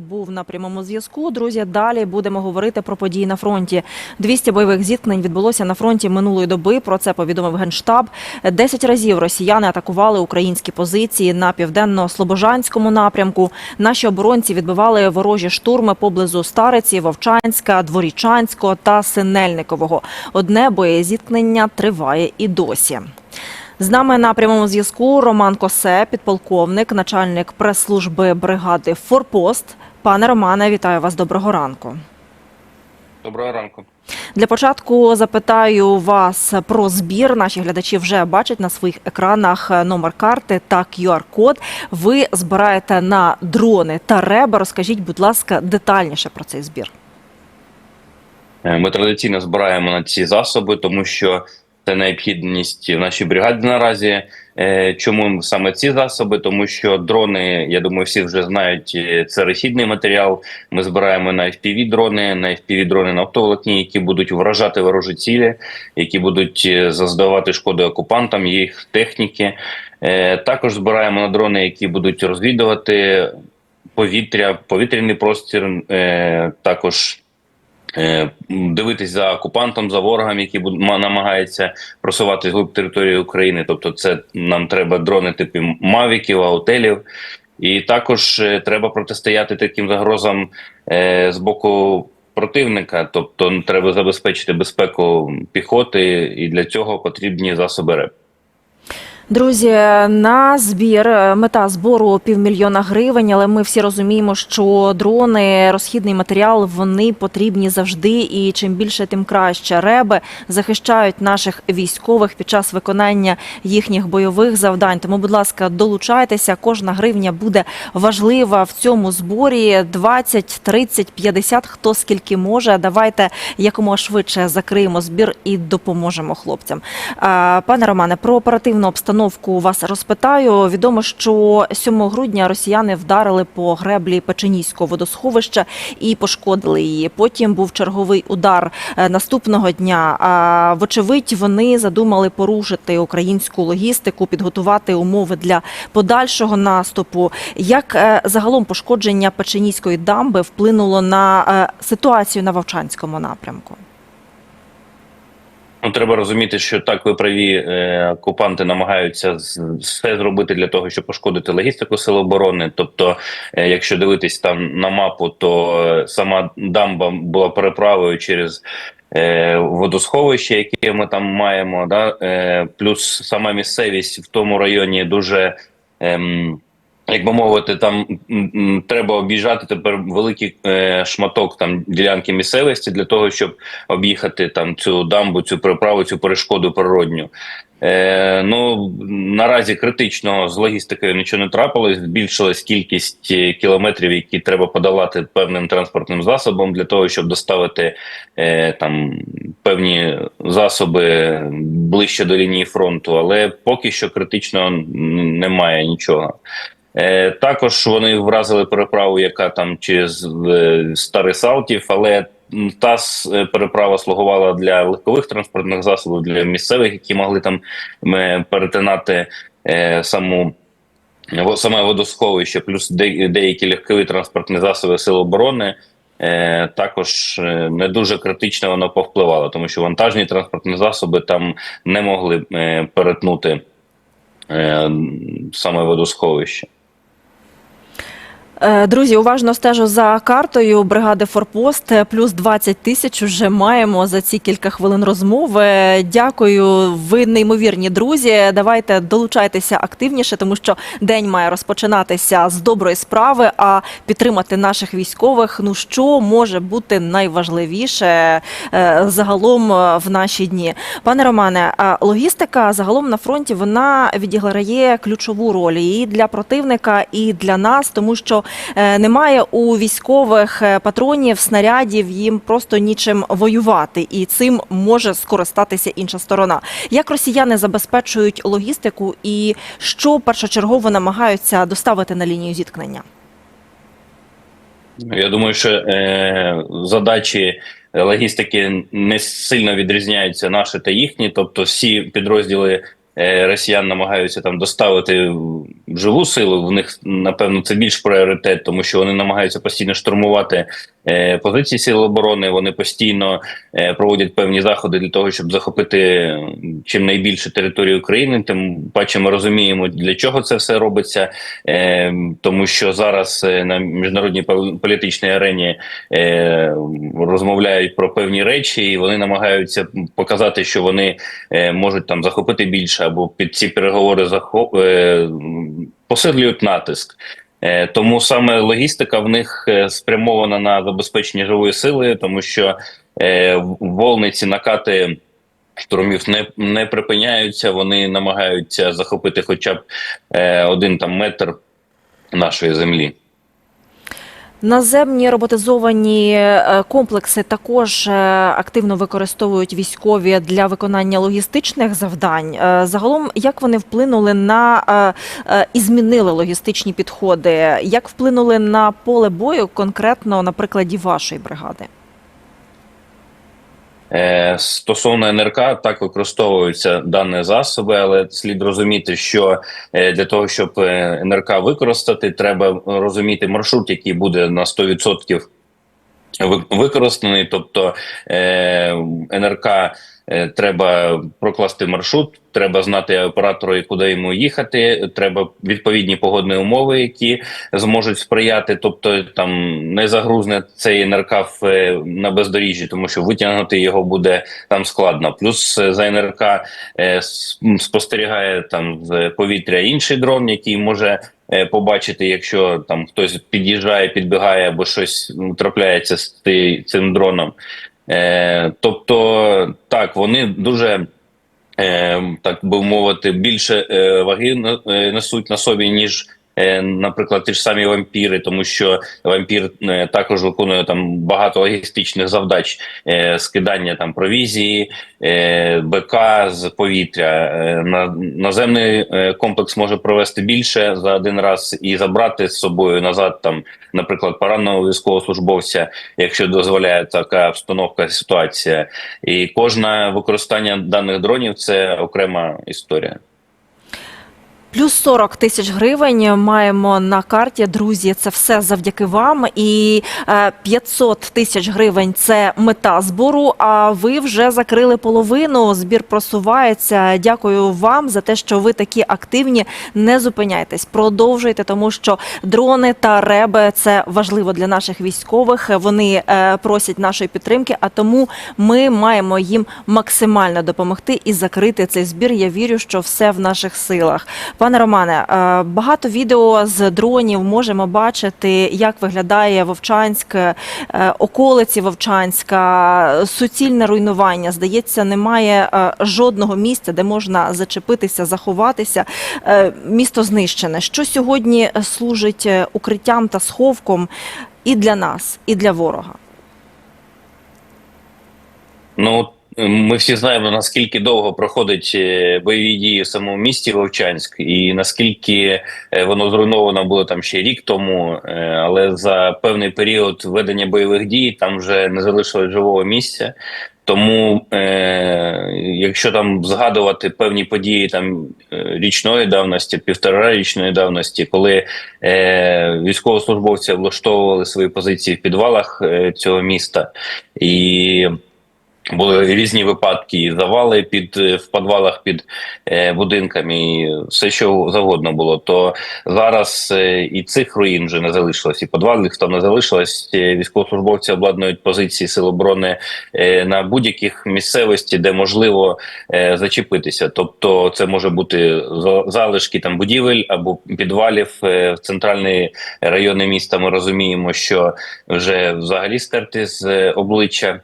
Був на прямому зв'язку. Друзі, далі будемо говорити про події на фронті. 200 бойових зіткнень відбулося на фронті минулої доби. Про це повідомив генштаб. Десять разів росіяни атакували українські позиції на південно-слобожанському напрямку. Наші оборонці відбивали ворожі штурми поблизу Стариці, Вовчанська, Дворічанського та Синельникового. Одне боєзіткнення триває і досі. З нами на прямому зв'язку Роман Косе, підполковник, начальник прес-служби бригади Форпост. Пане Романе, вітаю вас. Доброго ранку. Доброго ранку. Для початку запитаю вас про збір. Наші глядачі вже бачать на своїх екранах номер карти та QR-код. Ви збираєте на дрони та реби. Розкажіть, будь ласка, детальніше про цей збір. Е, Ми традиційно збираємо на ці засоби, тому що це необхідність в нашій бригаді наразі. Е, Чому саме ці засоби? Тому що дрони, я думаю, всі вже знають, е, це розхідний матеріал. Ми збираємо на fpv дрони, на fpv дрони на оптоволокні, які будуть вражати ворожі цілі, які будуть е, заздавати шкоду окупантам, їх техніки. Також збираємо на дрони, які будуть розвідувати повітря, повітряний простір, також. Е, Дивитись за окупантом, за ворогом, ма- намагаються просувати глиб території України. Тобто, це нам треба дрони типу мавіків, аутелів, і також е, треба протистояти таким загрозам е, з боку противника. Тобто, треба забезпечити безпеку піхоти, і для цього потрібні засоби РЕП. Друзі, на збір е, мета збору півмільйона гривень, але ми всі розуміємо, що дрони, розхідний матеріал, вони потрібні завжди, і чим більше, тим краще. Реби захищають наших військових під час виконання їхніх бойових завдань. Тому, будь ласка, долучайтеся. Кожна гривня буде важлива в цьому зборі. 20, 30, 50, хто скільки може. Давайте якомога швидше закриємо збір і допоможемо хлопцям. Пане Романе, про оперативну обстановку вас розпитаю. Відомо, що 7 грудня росіяни вдарили по греблі Печеніського водосховища і пошкодили її. Потім був черговий удар е, наступного дня. Вочевидь, вони задумали порушити українську логістику, підготувати умови для подальшого наступу. Як е, загалом пошкодження Печеніської дамби вплинуло на е, ситуацію на Вовчанському напрямку? Ну, треба розуміти, що так ви праві е, окупанти намагаються все зробити для того, щоб пошкодити логістику сил оборони. Тобто, е, якщо дивитись там на мапу, то е, сама дамба була переправою через е, водосховище, яке ми там маємо. Да? Е, плюс сама місцевість в тому районі дуже. Ем, як би мовити, там треба об'їжджати тепер великий е, шматок там ділянки місцевості для того, щоб об'їхати там цю дамбу, цю переправу, цю перешкоду природню. Е, ну наразі критично з логістикою нічого не трапилось. Збільшилась кількість е, кілометрів, які треба подолати певним транспортним засобом для того, щоб доставити е, там певні засоби ближче до лінії фронту. Але поки що критично немає нічого. Е, також вони вразили переправу, яка там через е, Старий Салтів, але та е, переправа слугувала для легкових транспортних засобів, для місцевих, які могли там перетинати саму. Саме водосховище, плюс де- деякі легкові транспортні засоби Сил оборони, е, також не дуже критично воно повпливало, тому що вантажні транспортні засоби там не могли е, перетнути е, саме водосховище. Е, Друзі, уважно стежу за картою бригади Форпост. Е, Плюс 20 тисяч вже маємо за ці кілька хвилин розмови. Дякую, ви неймовірні друзі. Давайте долучайтеся активніше, тому що день має розпочинатися з доброї справи. А підтримати наших військових, ну що може бути найважливіше е, загалом в наші дні. Пане Романе, логістика загалом на фронті вона відіграє ключову роль і для противника, і для нас, тому що немає у військових е, патронів, снарядів, їм просто нічим воювати, і цим може скористатися інша сторона. Як росіяни забезпечують логістику, і що першочергово намагаються доставити на лінію зіткнення? Я думаю, що е, задачі логістики не сильно відрізняються наші та їхні. Тобто, всі підрозділи е, росіян намагаються там доставити живу силу. В них напевно це більш пріоритет, тому що вони намагаються постійно штурмувати позиції сил оборони. Вони постійно е, проводять певні заходи для того, щоб захопити чим найбільше територію України. Тим паче ми розуміємо, для чого це все робиться, е, тому що зараз е, на міжнародній політичній арені е, розмовляють про певні речі, і вони намагаються показати, що вони е, можуть там захопити більше або під ці переговори захоп, е, посилюють натиск. Е, Тому саме логістика в них е, спрямована на забезпечення живої сили, тому що е, волниці накати штурмів не, не припиняються. Вони намагаються захопити хоча б один там метр нашої землі. Наземні роботизовані е, комплекси також е, активно використовують військові для виконання логістичних завдань. Е, Загалом, як вони вплинули на і змінили логістичні підходи? Як вплинули на поле бою конкретно на прикладі вашої бригади? Е, Стосовно НРК, так використовуються дані засоби, але слід розуміти, що е, для того, щоб е, НРК використати, треба розуміти маршрут, який буде на 100% використаний. Тобто НРК треба прокласти маршрут, треба знати оператору, і куди йому їхати. Треба відповідні погодні умови, які зможуть сприяти, тобто там не загрузне цей НРК е, на бездоріжжі, тому що витягнути його буде там складно. Плюс е, за НРК е, спостерігає там з повітря інший дрон, який може е, побачити, якщо там хтось під'їжджає, підбігає або щось трапляється з цим дроном. Е, тобто, так, вони дуже. Е, так би мовити, більше е, ваги е, несуть на собі, ніж, наприклад, ті ж самі вампіри, тому що вампір е, також виконує там багато логістичних завдач, е, скидання там провізії, е, БК з повітря. Е, на, наземний е, комплекс може провести більше за один раз і забрати з собою назад, там, наприклад, пораненого військовослужбовця, якщо дозволяє така обстановка, ситуація. І кожне використання даних дронів це окрема історія. Плюс 40 тисяч гривень маємо на карті. Друзі, це все завдяки вам. І е, 500 тисяч гривень це мета збору. А ви вже закрили половину. Збір просувається. Дякую вам за те, що ви такі активні. Не зупиняйтесь, продовжуйте, тому що дрони та реби це важливо для наших військових. Вони е, просять нашої підтримки, а тому ми маємо їм максимально допомогти і закрити цей збір. Я вірю, що все в наших силах. Пане Романе, е, багато відео з дронів можемо бачити, як виглядає Вовчанськ, е, околиці Вовчанська, суцільне руйнування. Здається, немає е, жодного місця, де можна зачепитися, заховатися. Місто знищене. Що сьогодні служить укриттям та сховком і для нас, і для ворога? Ну ми всі знаємо наскільки довго проходять е, бойові дії в самому місті Вовчанськ, і наскільки е, воно зруйновано було там ще рік тому. е, Але за певний період ведення бойових дій там вже не залишилось живого місця. Тому, е, якщо там згадувати певні події там річної давності, півторарічної давності, коли е, військовослужбовці влаштовували свої позиції в підвалах е, цього міста, і були різні випадки, і завали під е, в підвалах під е, будинками, і все що завгодно було. То зараз е, і цих руїн вже не залишилось, і підвалів там не залишилось. Е, Військовослужбовці обладнують позиції сил оборони е, на будь-яких місцевості, де можливо е, зачепитися. Тобто, це може бути за- залишки там будівель або підвалів е, в центральні райони міста. Ми розуміємо, що вже взагалі стерти з е, обличчя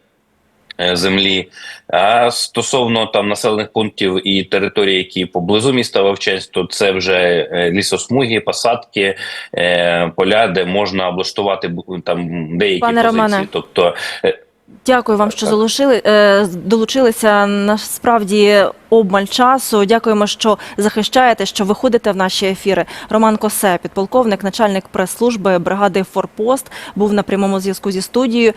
землі. А стосовно там населених пунктів і територій, які поблизу міста Вовчанськ, то це вже е, лісосмуги, посадки, е, поля, де можна облаштувати там деякі Пане позиції. Романе. Тобто е, Дякую вам, що залишили е, долучилися. Насправді обмаль часу. Дякуємо, що захищаєте, що виходите в наші ефіри. Роман Косе, підполковник, начальник прес-служби бригади Форпост, був на прямому зв'язку зі студією.